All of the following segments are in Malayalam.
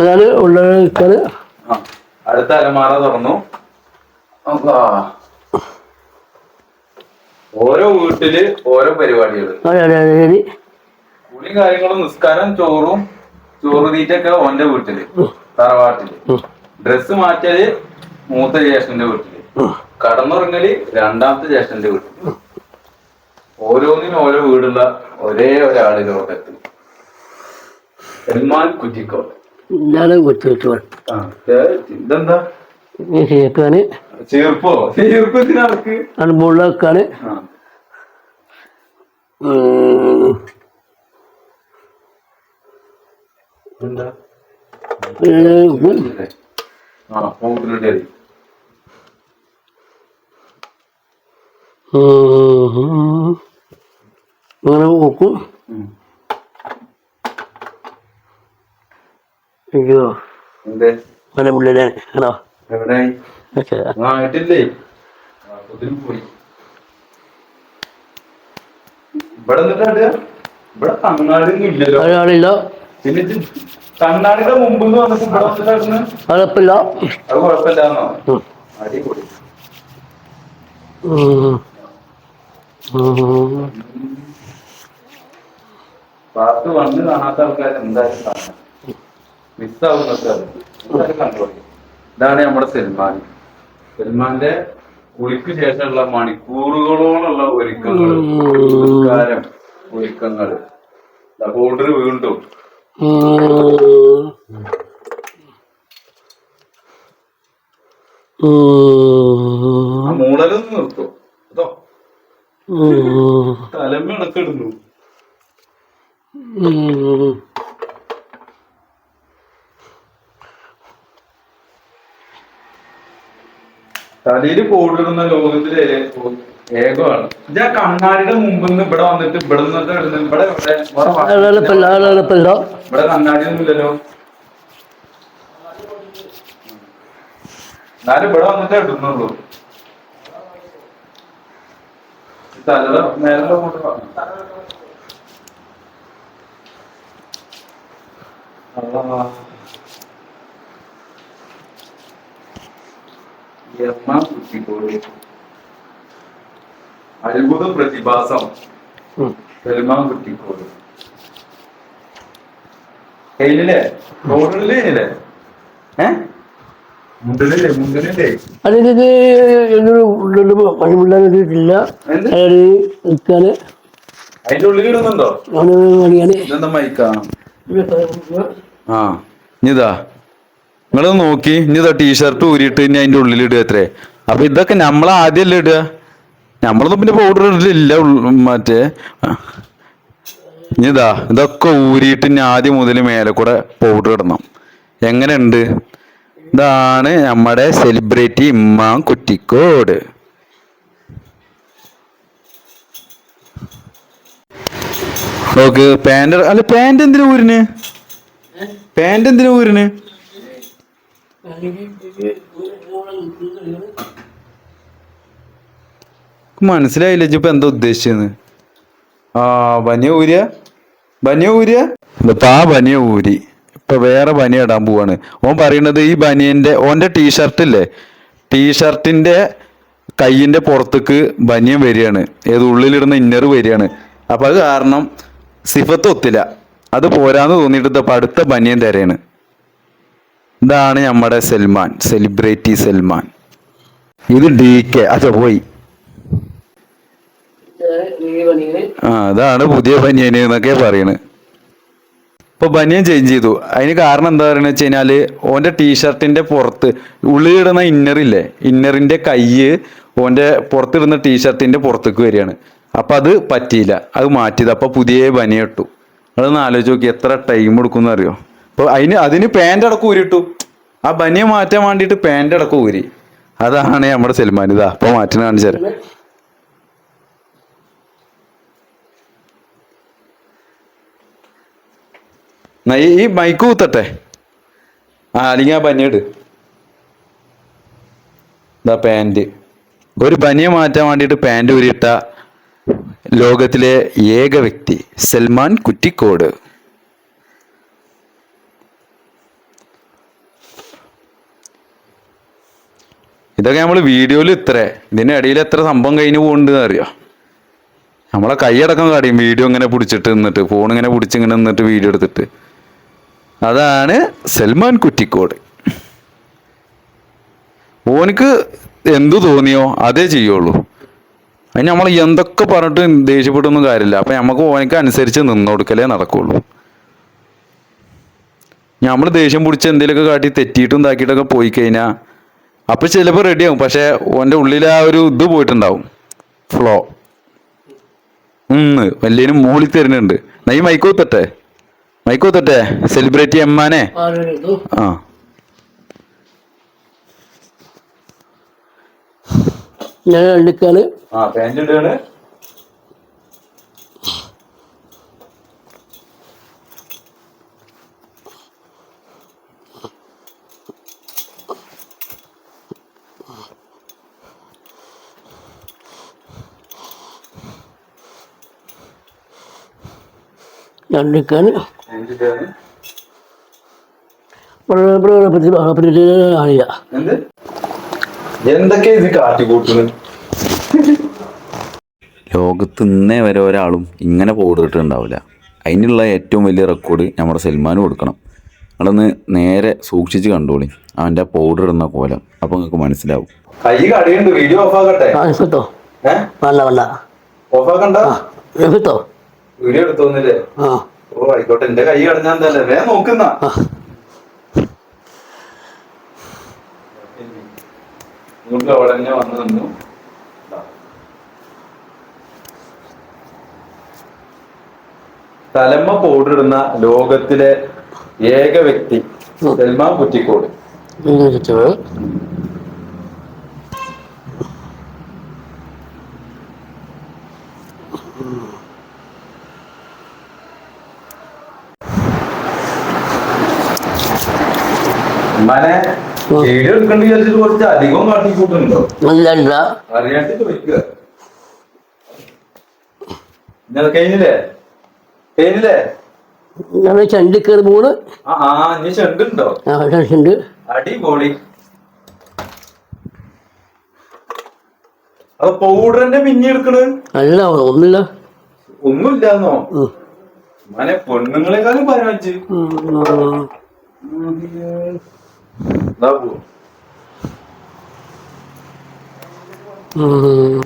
അതാണ് ഉള്ളത് അടുത്ത അലമാറ തുറന്നു. ഓരോ വീട്ടിൽ ഓരോ പരിപാടികൾ കുളിയും കാര്യങ്ങളും നിസ്കാരം ചോറും ചോറ് തീറ്റൊക്കെ ഓന്റെ വീട്ടിൽ തറവാട്ടിൽ. ഡ്രസ്സ് മാറ്റൽ മൂത്ത ജ്യേഷ്ഠന്റെ വീട്ടിൽ. കടന്നുറങ്ങൽ രണ്ടാമത്തെ ജ്യേഷ്ഠന്റെ വീട്ടിൽ. ഓരോന്നിനും ഓരോ വീടുള്ള ഒരേ ഒരാൾ ലോകത്ത്. സൽമാൻ കുറ്റിക്കോ ആ ഏ, ഇതെന്താ? ചീർപ്പോ? അങ്ങനെ നോക്കും അയ്യോ. എന്തേ? ആണോ? ഓക്കെ. പോയി. ഇവിടെ ഇവിടെ ഇല്ലല്ലോ. ഒരാളില്ല പിന്നെ ഇത് കണ്ണാടിയുടെ മുമ്പ് വന്നിട്ട് ഇവിടെ വന്നിട്ടായിരുന്നു കുഴപ്പമില്ല അത് കുഴപ്പമില്ലാന്നോ? ഉം. അടിപൊളി. ഉം. ഉം. പാർട്ട് വന്ന് കാണാത്ത ആൾക്കാർ എന്തായാലും കണ്ടോളി ഇതാണ് നമ്മുടെ സൽമാൻ. സൽമാന്റെ കുളിക്ക് ശേഷമുള്ള മണിക്കൂറുകളോടുള്ള ഒരുക്കങ്ങൾ നിസ്കാരം ഒരുക്കങ്ങൾ. പൗഡർ വീണ്ടും. ഉം. നിർത്തും. അതോ. തലമ്മ ഇണക്കിടുന്നു തലയിൽ ഇടുന്ന ലോകത്തിലെ ഏകമാണ്. ഞാൻ കണ്ണാടിയുടെ മുമ്പിൽ നിന്ന് ഇവിടെ വന്നിട്ട് ഇവിടെ നിന്നിട്ട് ഇവിടെ ഇവിടെ വേറെ വാ- ഒരാളിപ്പല്ല ഒരാളിപ്പല്ല ഇവിടെ കണ്ണാടിയൊന്നും ഇല്ലല്ലോ എന്നാലും ഇവിടെ വന്നിട്ട് ഇടുന്നുള്ളൂ. തലയുടെ മേലെ കൊണ്ട് വാ. എമ്മ കുട്ടിക്കോട് അത്ഭുത പ്രതിഭാസം. സൽമാൻ കുട്ടിക്കോട് നിൽക്കാന്. അതിന്റെ ഉള്ളിൽ ഇടുന്നുണ്ടോ പണിയാണ് ആ ഇനിതാ. നിങ്ങളത് നോക്കി ഇനി ഇതാ ടീഷർട്ട് ഊരിയിട്ട് ഇനി അതിന്റെ ഉള്ളിൽ ഇടുക എത്രേ അപ്പൊ ഇതൊക്കെ നമ്മൾ ആദ്യമല്ലേ ഇടുക? നമ്മളൊന്നും പിന്നെ പൗഡർ ഇടലില്ല മറ്റേ. ഇനിതാ ഇതൊക്കെ ഊരിയിട്ട് ഇനി ആദ്യം മുതൽ മേലെ കൂടെ പൗഡർ ഇടണം. എങ്ങനെയുണ്ട്? ഇതാണ് നമ്മുടെ സെലിബ്രിറ്റി ഇമ്മാൻ കുറ്റിക്കോട്. നോക്ക് പാന്റ് അല്ല പാന്റ് എന്തിനാ ഊരിന്? പാന്റ് എന്തിനാ ഊരിന്? മനസ്സിലായില്ല ഇപ്പൊ എന്താ ഉദ്ദേശിച്ചത് ആ വനിയ ഊരിയ? ബനിയ ഊരിയ? ഇപ്പൊ ആ ബനിയ ഊരി. ഇപ്പൊ വേറെ ബനിയ ഇടാൻ പോവാണ്. ഓൻ പറയണത് ഈ ബനിയന്റെ ഓന്റെ ടീഷർട്ട് ഇല്ലേ? ടീഷർട്ടിന്റെ കയ്യിന്റെ പുറത്തേക്ക് ബനിയം വരികയാണ്. ഏത് ഉള്ളിലിടുന്ന ഇന്നർ വരികയാണ്. അപ്പൊ അത് കാരണം സിഫത്ത് ഒത്തില്ല. അത് പോരാന്ന് തോന്നിയിട്ട് അടുത്ത ബനിയൻ തരയാണ് ഇതാണ് നമ്മുടെ സൽമാൻ സെലിബ്രിറ്റി സൽമാൻ. ഇത് ഡി കെ അച്ഛ പോയി. ആ അതാണ് പുതിയ ബനിയൻ എന്നൊക്കെ പറയണ്. ഇപ്പൊ ബനിയൻ ചേഞ്ച് ചെയ്തു. അതിന് കാരണം എന്താ പറയുക വെച്ച് കഴിഞ്ഞാൽ ഓന്റെ ടീഷർട്ടിന്റെ പുറത്ത് ഉള്ളിലിടുന്ന ഇന്നറില്ലേ ഇന്നറിന്റെ കയ്യ് ഓന്റെ പുറത്തിടുന്ന ടീഷർട്ടിന്റെ പുറത്തേക്ക് വരികയാണ്. അപ്പൊ അത് പറ്റിയില്ല. അത് മാറ്റിയത്. അപ്പൊ പുതിയ ബനിയ ഇട്ടു. അതൊന്ന് ആലോചിച്ച് നോക്കി എത്ര ടൈം എടുക്കും അറിയോ? അപ്പൊ അതിന് അതിന് പാന്റ് അടക്കം ഊരിട്ടു ആ ബനിയ മാറ്റാൻ വേണ്ടിട്ട് പാന്റ് അടക്കം ഊരി. അതാണ് നമ്മുടെ സൽമാൻ. ഇതാ അപ്പൊ മാറ്റിനെ ഈ ഈ മൈക്ക് കൂത്തട്ടെ ആ അല്ലെങ്കിൽ ആ ബനിയട് ഇതാ പാന്റ് ഒരു ബനിയ മാറ്റാൻ വേണ്ടിയിട്ട് പാന്റ് ഊരിയിട്ട ലോകത്തിലെ ഏക വ്യക്തി സൽമാൻ കുറ്റിക്കോട്. ഇതൊക്കെ നമ്മൾ വീഡിയോയിൽ ഇത്ര. ഇതിന്റെ ഇടയിൽ എത്ര സംഭവം കഴിഞ്ഞ് പോകുന്നുണ്ട് അറിയോ? നമ്മളെ കൈയടക്കം കാടിയും വീഡിയോ ഇങ്ങനെ പിടിച്ചിട്ട് നിന്നിട്ട് ഫോൺ ഇങ്ങനെ പിടിച്ച് ഇങ്ങനെ നിന്നിട്ട് വീഡിയോ എടുത്തിട്ട്. അതാണ് സൽമാൻ കുറ്റിക്കോട്. ഓനിക്ക് എന്തു തോന്നിയോ അതേ ചെയ്യുള്ളൂ. അതിന് നമ്മൾ എന്തൊക്കെ പറഞ്ഞിട്ട് ദേഷ്യപ്പെട്ടൊന്നും കാര്യമില്ല. അപ്പം നമുക്ക് ഓനിക്ക് അനുസരിച്ച് നിന്ന് കൊടുക്കലേ നടക്കുള്ളൂ. നമ്മൾ ദേഷ്യം പിടിച്ച് എന്തെങ്കിലുമൊക്കെ കാട്ടി തെറ്റിയിട്ടും ഇതാക്കിയിട്ടൊക്കെ പോയി കഴിഞ്ഞാൽ അപ്പൊ ചിലപ്പോൾ റെഡിയാവും പക്ഷേ ഓന്റെ ഉള്ളിൽ ആ ഒരു ഇത് പോയിട്ടുണ്ടാവും. ഫ്ലോ ഉം വലിയനും മൂളി തരുന്നുണ്ട്. നീ മൈക്കോത്തട്ടെ മൈക്കോത്തട്ടെ സെലിബ്രിറ്റി എമ്മാനെ ആരുടെ ഇതു? ആ. ഞാൻ എടുക്കാണ് ആ പാന്റ് ഇടുകയാണ്. ഇടുകയാണ് അറിയാം എന്ത്? എന്തൊക്കെ ഇത് കാട്ടിക്കൂട്ടുന്നത് ലോകത്ത് ഇന്നേ വരെ ഒരാളും ഇങ്ങനെ പോടിട്ടുണ്ടാവില്ല അതിനുള്ള ഏറ്റവും വലിയ റെക്കോർഡ് നമ്മുടെ സൽമാന് കൊടുക്കണം. നിങ്ങളൊന്ന് നേരെ സൂക്ഷിച്ച് കണ്ടോളി. അവന്റെ പൗഡർ ഇടുന്ന കോലം. അപ്പോൾ നിങ്ങൾക്ക് മനസ്സിലാവും. കൈ കടിയുണ്ട് വീഡിയോ ഓഫ് ആക്കട്ടെ വേണ്ട വേണ്ട. ഓഫ് ആക്കണ്ട? വീഡിയോ എടുത്തോന്നില്ലേ ഓ ആയിക്കോട്ടെ. എന്റെ കൈ കടഞ്ഞാ തന്നെ വേ നോക്കുന്ന. അവിടെ തന്നെ വന്നു നിന്നു. തലമ്മ പോടിടുന്ന ലോകത്തിലെ ഏക വ്യക്തി സൽമാൻ കുറ്റിക്കോട്. ഇങ്ങനെ വെച്ചത് മനെ എടുക്കണ്ട വിചാരിച്ചിട്ട് കുറച്ച് അധികം കാട്ടിക്കൂട്ടുണ്ടോ അറിയാണ്ട് ചോദിക്കുക കഴിഞ്ഞില്ലേ? കഴിഞ്ഞില്ലേ? ആ ചെണ്ടുണ്ടോ അടിപൊളി. പൗഡറിന്റെ മിന്നി എടുക്കണ്? അല്ല ഒന്നില്ല ഒന്നുമില്ലാന്നോ. മനെ പെണ്ണുങ്ങളെക്കാളും പരമച്ച് ഉം, ഉം. ഉം.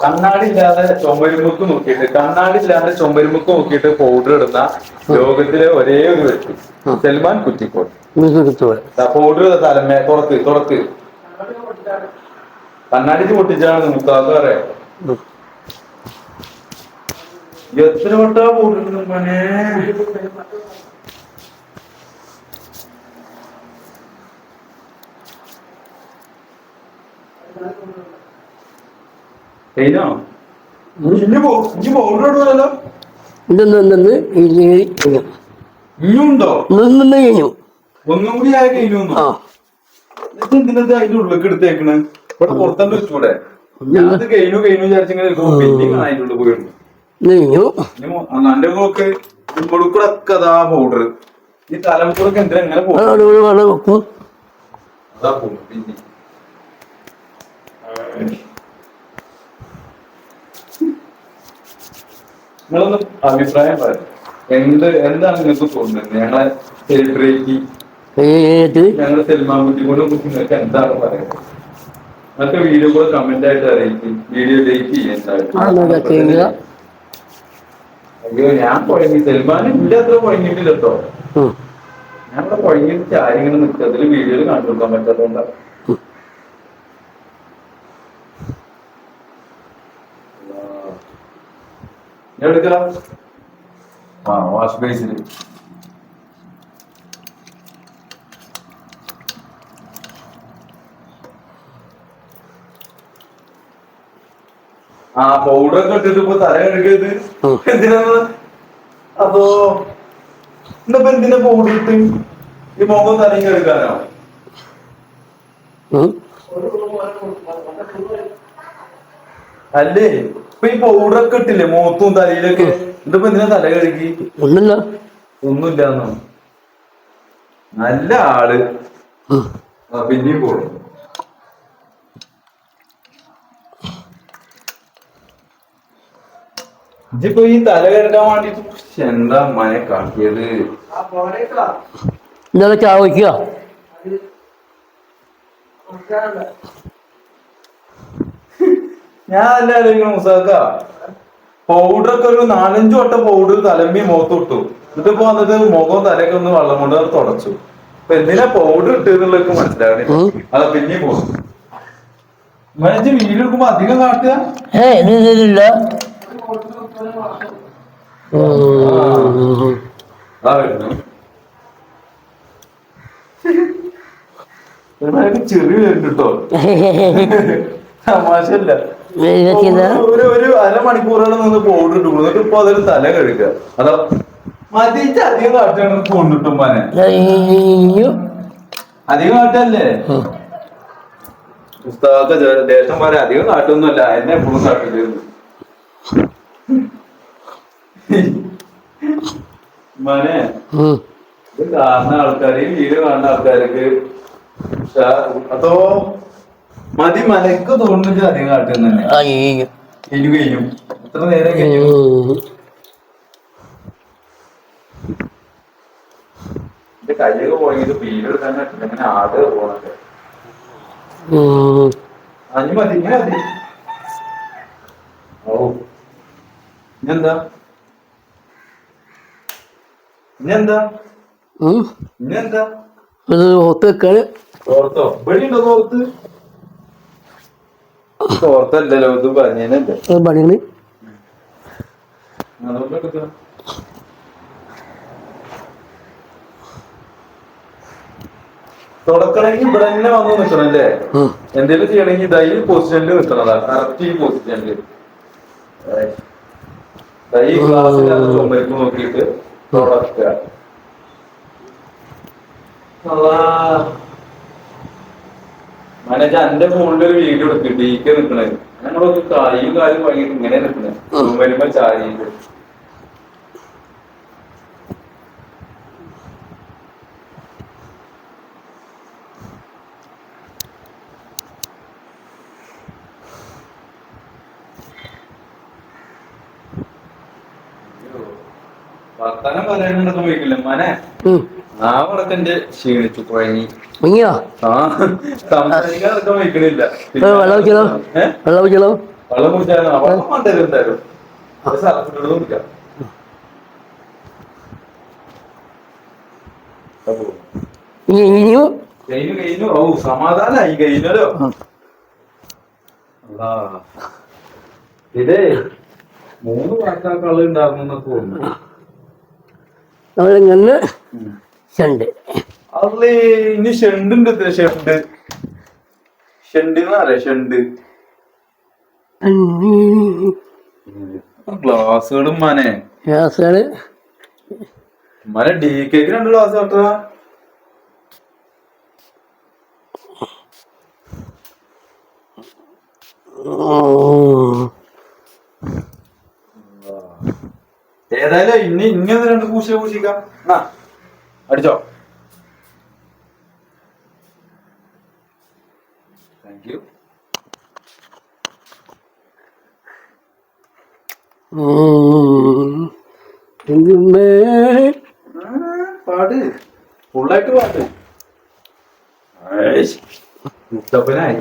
കണ്ണാടി ഇല്ലാതെ ചുമരുമുക്ക് നോക്കിയിട്ട് കണ്ണാടില്ലാതെ ചൊമ്പരുമുക്ക് ചുമരുമുക്ക് നോക്കിയിട്ട് പൗഡർ ഇടുന്ന ലോകത്തിലെ ഒരേ ഒരു വ്യക്തി സൽമാൻ എടുത്തു പൗഡർ തലമേ തുറക്ക് തുറക്ക്. കണ്ണാടിച്ച് പൊട്ടിച്ചാണ് മുത്താത്ത പറയാം ഉം. എത്ര വട്ടാ പൗഡർ ഇടുന്നത് മോനെ കഴിഞ്ഞോ ഇനി പോ- ഇനി പൗഡർ ഇടുന്നല്ലോ ഇത് നിന്ന് വട്ടാ നിന്ന് കഴിഞ്ഞു? ഒന്നും കൂടി ആയ കഴിഞ്ഞു അതിന്റെ ഉള്ളിലേക്ക് എടുത്തേക്കണ്? ഇവിടെ പുറത്തണ്ട് വെച്ചൂടെ ഞാനത് കഴിഞ്ഞു കഴിഞ്ഞു പിന്നെ അതിന്റെ ഉള്ളിൽ പോയിരുന്നു നോക്ക് പൗഡർ ഈ തലമുറയ്ക്ക് എന്തിനാ എങ്ങനെ വെള്ളം വെക്കും. പോകും പിന്നെ. നിങ്ങളൊന്ന് അഭിപ്രായം പറയാം. എന്ത് എന്താണ് നിങ്ങൾക്ക് തോന്നുന്നത്? ഞങ്ങളെ സെലിബ്രേറ്റ് ഏത്? ഞങ്ങളുടെ സിനിമ ബുദ്ധിമുട്ടും കുറിച്ച് നിങ്ങൾക്ക് എന്താണ് പറയുന്നത്? നിങ്ങൾക്ക് വീഡിയോ കൂടെ കമന്റ് ആയിട്ട് അറിയിക്കും. വീഡിയോ ലൈക്ക് ചെയ്യാൻ ചെയ്യുക. അയ്യോ ഞാൻ കുഴങ്ങി സൽമാനും ഇല്ല അത്ര കുഴങ്ങിയിട്ടില്ല കേട്ടോ. ഞാൻ ഇവിടെ കുഴങ്ങിയിട്ട് ചാരി ഇങ്ങനെ നിൽക്കുക അതിൽ വീഡിയോയിൽ കാണിച്ചു കൊടുക്കാൻ പറ്റാത്തതുകൊണ്ടാണ് എടുക്കാം. ആ വാഷ് ബേസിൽ ആ പൗഡർ ഒക്കെ ഇട്ടിട്ട് ഇപ്പൊ തല കഴുകിയത്. എന്തിനാണ്? അതോ ഇന്നിപ്പോ എന്തിനാ പൗഡർ ഇട്ട്? ഈ മുഖം തലയും കഴുകാനോ. അല്ലേ? ഇപ്പൊ ഈ പൗഡർ ഒക്കെ ഇട്ടില്ലേ മുഖത്തും തലയിലൊക്കെ? ഇതിപ്പോ എന്തിനാ തല കഴുകി? ഒന്നില്ല ഒന്നുമില്ലാന്നോ? നല്ല ആൾ. പിന്നെയും പോടും ഇതിപ്പോ ഈ തല കരുതാൻ വേണ്ടിട്ട് എന്താ മനെ കാട്ടിയത്? ഇന്നലെ ചാ വയ്ക്കുക ഞാൻ അല്ല ആലോചിക്കണം മുസാക്ക. പൗഡർ ഒക്കെ ഒരു നാലഞ്ചു വട്ടം പൗഡർ തലമ്പി മുഖത്ത് ഇട്ടു. എന്നിട്ടിപ്പോ വന്നിട്ട് മുഖവും തലയൊക്കെ ഒന്ന് വെള്ളം കൊണ്ട് തുടച്ചു. അപ്പൊ എന്തിനാ പൗഡർ ഇട്ടെന്നുള്ളതൊക്കെ മനസ്സിലാവണേ. അത് പിന്നെ പോകും മനസ്സിൽ വീട് എടുക്കുമ്പോ അധികം കാട്ടുക? ഏ ഇതിലില്ല ഉം. അതാ വരുന്നു ഇവന്മാർക്ക് ചെറിയ വരുന്നുണ്ട് കേട്ടോ തമാശല്ല. ഒരു ഒരു അരമണിക്കൂറാണ് നിന്ന് പൗഡർ ഇട്ടു. എന്നിട്ട് ഇപ്പൊ അതിൽ തല കഴുകുക. അതാ. മതിച്ച് അധികം കാട്ടാണ് കൊണ്ടിട്ടും മനെ. അധികം കാട്ടല്ലേ? ഉം. പുസ്തകത്തെ ദേശന്മാരെ അധികം കാട്ടൊന്നുമല്ല. എന്നെ എപ്പോഴും കാട്ടില്ലായിരുന്നു മനെ. ഇത് കാണുന്ന ആൾക്കാര് ഈ വീഡിയോ കാണുന്ന ആൾക്കാർക്ക് അതോ മതി മനക്ക് തോന്നുന്നത് അധികം കാട്ടുന്ന തന്നെ ആ കഴിഞ്ഞു കഴിഞ്ഞു. എത്ര നേരം കഴിഞ്ഞു. എന്റെ കയ്യൊക്കെ പോയത് വീഡിയോ എടുക്കാൻ പറ്റില്ല. ഇങ്ങനെ ആട് പോണത്. അഞ്ഞു മതി ഇങ്ങനെ മതി. ഓ വെളിയുണ്ടോ ഇത് പറഞ്ഞല്ലേ അതുകൊണ്ട് എടുക്കാം. തുടക്കണമെങ്കിൽ ഇവിടെ തന്നെ വന്ന് നിൽക്കണം അല്ലേ ഉം. എന്തെങ്കിലും ചെയ്യണമെങ്കിൽ ഇതായി പൊസിഷനിൽ നിൽക്കണതാ. കറക്റ്റ് ഈ പൊസിഷനിൽ ഈ ഗ്ലാസ്സിനകത്ത് ചുമരിക്ക് നോക്കിയിട്ട് തുടക്കുക മാനേജർ എന്റെ ഫോണിൽ ഒരു വീഡിയോ എടുത്തിട്ട് ഡീക്ക് നിക്കണേ ഞങ്ങളൊക്കെ കായും കാലും വൈകിട്ട് ഇങ്ങനെ നിക്കണേ ചുമരുമ്പോ ചാരിയിട്ട് പറയാനുണ്ടെന്ന് പോയിക്കില്ല. മനെ ക്ഷീണിച്ചു കുഴങ്ങി. ആ സംസാരിക്കാതൊക്കെ വയ്ക്കണില്ല. ഏ, വെള്ളം വെച്ചോ ഏ? വെള്ളം വെച്ചോ വെള്ളം കുടിച്ചാലും? വെള്ളം വേണ്ടല്ലോ എന്തായാലും. ഒരു സ്ഥലത്തിനോട് കുടിക്കാം. അപ്പോ ഇനി ഇനിയും കഴിഞ്ഞു കഴിഞ്ഞു. ഓ സമാധാനായി കഴിഞ്ഞല്ലോ. അല്ലാ. ഇതേ മൂന്ന് വാക്കാക്കൾ ഉണ്ടാകുന്നൊക്കെ തോന്നുന്നു. നമ്മളിങ്ങനെ ചെണ്ട് അല്ലേ ഇനി ഷെണ്ടുണ്ട് ഷെണ്ട്. ഷെണ്ട് എന്നറിയാം ഷെണ്ട്. ഗ്ലാസുകളും മനെ മനെ ഡി കേക്ക് രണ്ട് ഗ്ലാസ് കേട്ടാ. ഏതായാലും ഇനി ഇങ്ങനെ രണ്ട് കൂശിയെ പൂശിക്കാം ആ അടിച്ചോ. താങ്ക് യു ഫുള്ളായിട്ട് പാട്ട്. മുത്തപ്പനായി.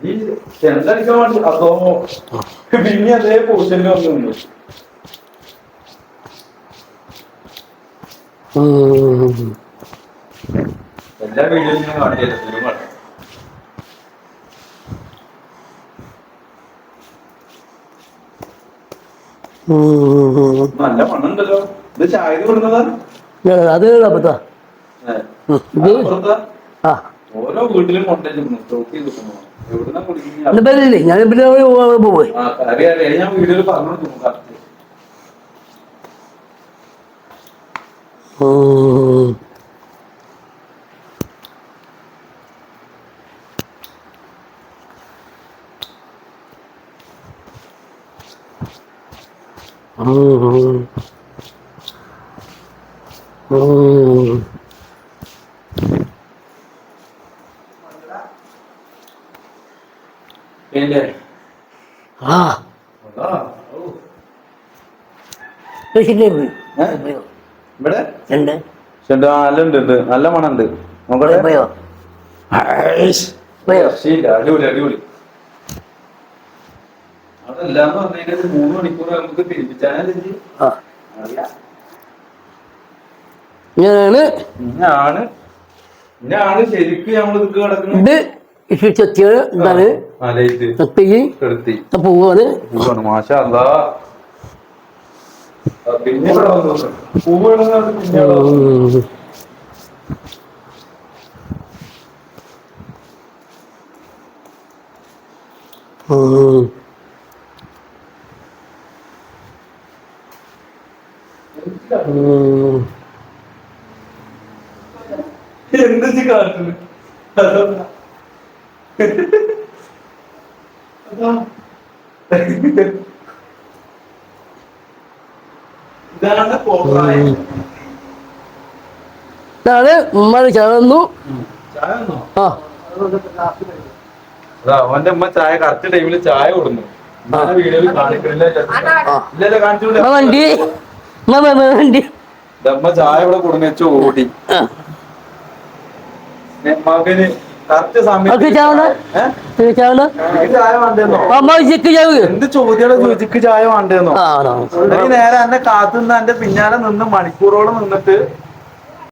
ഈ ചെണ്ടടിക്കാൻ വേണ്ടി അതോ പിന്നെ അതേ പൊസിഷനിൽ വന്നു നിന്നു. ഉം. എല്ലാ വീഡിയോയിലും ഞാൻ കാണിച്ചു ഉം. നല്ല മണ്ണുണ്ടല്ലോ. ഇത് ചായ കൊടുക്കുന്നതാ? ഞാൻ- അത് അപ്പത്താ? ആ. ഓരോ വീട്ടിലും കുടിക്കുന്നത്? എന്റെ പേരില്ലേ ഞാൻ പിന്നെ പോയി 어... 어... 어... ఏంటండి ఆ. 아, 어. 열심히 해요. 네? ഇവിടെ? ഉണ്ട് നല്ല ഉണ്ട് ഉണ്ട്. നല്ല മണം ഉണ്ട് നോക്കട്ടെ പോയോ? പോയോ. അടിപൊളി അടിപൊളി. അതല്ലാന്ന് പറഞ്ഞാൽ മൂന്ന് മണിക്കൂർ നമുക്ക് തിരിപ്പിച്ചാലേ ശരിക്കും നമ്മൾ ഇത് കിടക്കുന്നത് ഇത് ചെത്തിയാണ് എന്താണ് അലയിട്ട് തപ്പി കെടുത്തി. പൂവാണ്. പൂവാണ് മാഷാ പിന്നെ. പൂവ് ഇടുന്നത് പിന്നെ എന്ത് കാട്ടുന്നു? അതാ. അതാ. ഇതാണ് കോപ്രായം. ഇതാണ് ഉമ്മ തന്നോ? ആ. അവന്റെ ഉമ്മ ചായ കറക്റ്റ് ടൈമിൽ ചായ കൊടുന്നു. വീഡിയോയിൽ കാണിക്കണില്ല. ഇല്ലല്ലേ ഉമ്മ ചായ ഇവിടെ കൊടുങ്ങ വെച്ച് ഓടി. മകന് എന്ത് ചോദിച്ചിക്ക് ചായ വേണ്ടെന്നോ നേരെ എന്നെ കാത്തുനിന്ന് എന്റെ പിന്നാലെ നിന്ന് മണിക്കൂറോളം നിന്നിട്ട്